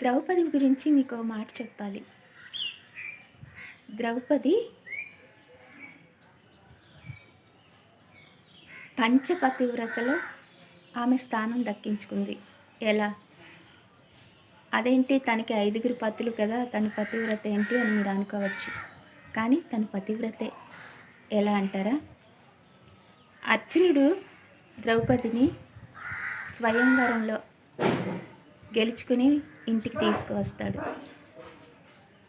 ద్రౌపది గురించి మీకు ఒక మాట చెప్పాలి. ద్రౌపది పంచపతివ్రతలో ఆమె స్థానం దక్కించుకుంది. ఎలా? అదేంటి? తనకి ఐదుగురు పతులు కదా తన పతివ్రత ఏంటి అని మీరు అనుకోవచ్చు. కానీ తన పతివ్రతే ఎలా అంటారా? అర్జునుడు ద్రౌపదిని స్వయంవరంలో గెలుచుకుని ఇంటికి తీసుకువస్తాడు.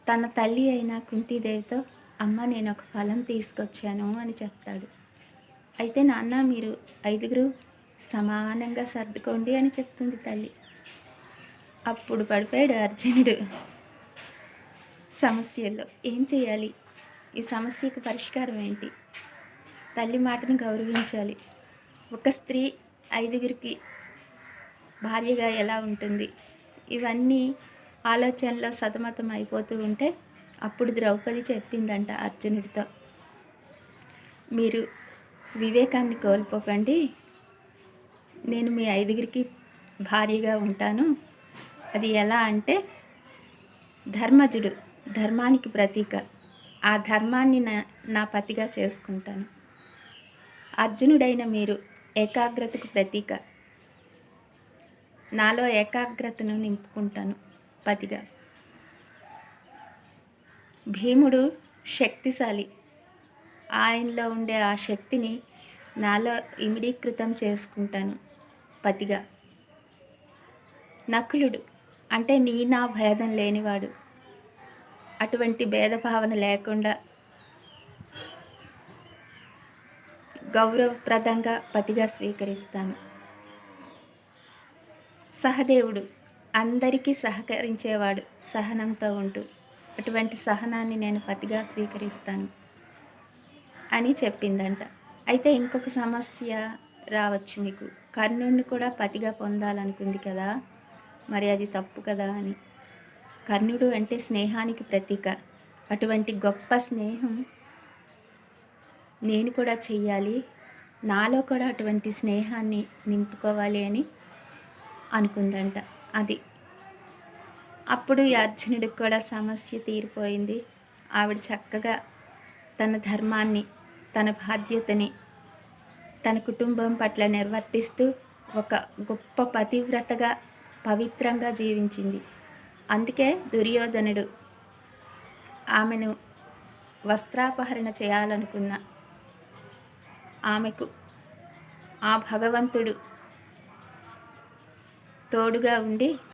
తన తల్లి అయిన కుంతీదేవితో అమ్మ నేను ఒక ఫలం తీసుకొచ్చాను అని చెప్తాడు. అయితే నాన్న మీరు ఐదుగురు సమానంగా సర్దుకోండి అని చెప్తుంది తల్లి. అప్పుడు పడిపోయాడు అర్జునుడు సమస్యల్లో. ఏం చేయాలి? ఈ సమస్యకు పరిష్కారం ఏంటి తల్లి మాటను గౌరవించాలి. ఒక స్త్రీ ఐదుగురికి భార్యగా ఎలా ఉంటుంది? ఇవన్నీ ఆలోచనలో సతమతం అయిపోతూ ఉంటే అప్పుడు ద్రౌపది చెప్పిందంట అర్జునుడితో. మీరు వివేకాన్ని కోల్పోకండి. నేను మీ ఐదుగురికి భార్యగా ఉంటాను. అది ఎలా అంటే ధర్మజుడు ధర్మానికి ప్రతీక. ఆ ధర్మాన్ని నా నా పతిగా చేసుకుంటాను. అర్జునుడైన మీరు ఏకాగ్రతకు ప్రతీక. నాలో ఏకాగ్రతను నింపుకుంటాను పతిగా. భీముడు శక్తిశాలి. ఆయనలో ఉండే ఆ శక్తిని నాలో ఇమిడీకృతం చేసుకుంటాను పతిగా. నకులుడు అంటే నీ నా భేదం లేనివాడు. అటువంటి భేదభావన లేకుండా గౌరవప్రదంగా పతిగా స్వీకరిస్తాను. సహదేవుడు. అందరికీ సహకరించేవాడు సహనంతో ఉంటూ. అటువంటి సహనాన్ని నేను పతిగా స్వీకరిస్తాను అని చెప్పిందంట. అయితే ఇంకొక సమస్య రావచ్చు మీకు. కర్ణుడిని కూడా పతిగా పొందాలనుకుంది కదా. మరి అది తప్పు కదా అని. కర్ణుడు అంటే స్నేహానికి ప్రతీక. అటువంటి గొప్ప స్నేహం నేను కూడా చెయ్యాలి. నాలో కూడా అటువంటి స్నేహాన్ని నింపుకోవాలి అని అనుకుందంట. అది. అప్పుడు ఈ అర్జునుడికి కూడా సమస్య తీరిపోయింది. ఆవిడ చక్కగా తన ధర్మాన్ని తన బాధ్యతని తన కుటుంబం పట్ల నిర్వర్తిస్తూ ఒక గొప్ప పతివ్రతగా పవిత్రంగా జీవించింది. అందుకే దుర్యోధనుడు ఆమెను వస్త్రాపహరణ చేయాలనుకున్న ఆమెకు ఆ భగవంతుడు తోడుగా ఉండి